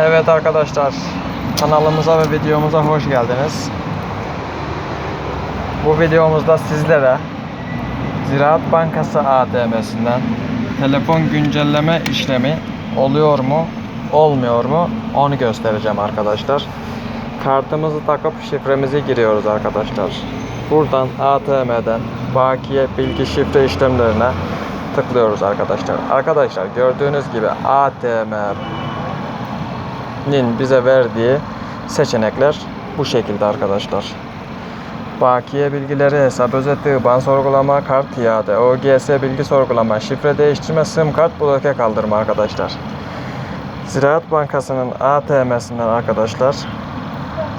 Evet arkadaşlar kanalımıza ve videomuza hoş geldiniz. Bu videomuzda sizlere Ziraat Bankası ATM'sinden telefon güncelleme işlemi oluyor mu olmuyor mu onu göstereceğim arkadaşlar. Kartımızı takıp şifremizi giriyoruz arkadaşlar. Buradan ATM'den bakiye bilgi şifre işlemlerine tıklıyoruz arkadaşlar. Arkadaşlar gördüğünüz gibi ATM nin bize verdiği seçenekler bu şekilde arkadaşlar. Bakiye bilgileri, hesap özeti, ban sorgulama, kart iade, OGS bilgi sorgulama, şifre değiştirme, sim kart bloke kaldırma arkadaşlar. Ziraat Bankası'nın ATM'sinden arkadaşlar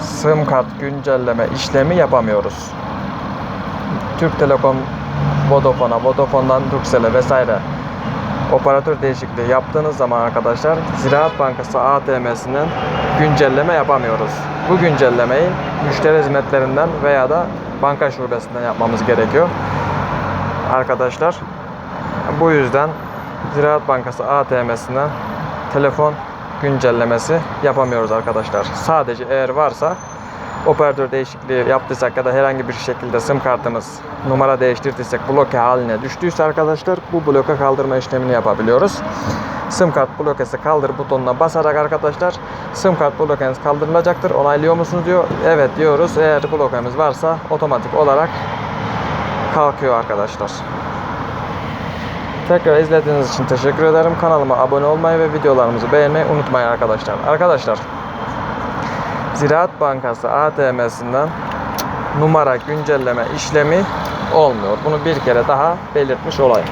sim kart güncelleme işlemi yapamıyoruz. Türk Telekom Vodafone'a, Vodafone'dan Turkcell'e vesaire operatör değişikliği yaptığınız zaman arkadaşlar Ziraat Bankası ATM'sinden güncelleme yapamıyoruz. Bu güncellemeyi müşteri hizmetlerinden veya da banka şubesinden yapmamız gerekiyor. Arkadaşlar bu yüzden Ziraat Bankası ATM'sinden telefon güncellemesi yapamıyoruz arkadaşlar. Sadece eğer varsa operatör değişikliği yaptıysak ya da herhangi bir şekilde sim kartımız numara değiştirdiysek bloke haline düştüyse arkadaşlar bu bloke kaldırma işlemini yapabiliyoruz. Sim kart blokesi kaldır butonuna basarak arkadaşlar sim kart blokeniz kaldırılacaktır. Onaylıyor musunuz diyor. Evet diyoruz. Eğer blokemiz varsa otomatik olarak kalkıyor arkadaşlar. Tekrar izlediğiniz için teşekkür ederim. Kanalıma abone olmayı ve videolarımızı beğenmeyi unutmayın arkadaşlar. Arkadaşlar Ziraat Bankası ATM'sinden numara güncelleme işlemi olmuyor. Bunu bir kere daha belirtmiş olayım.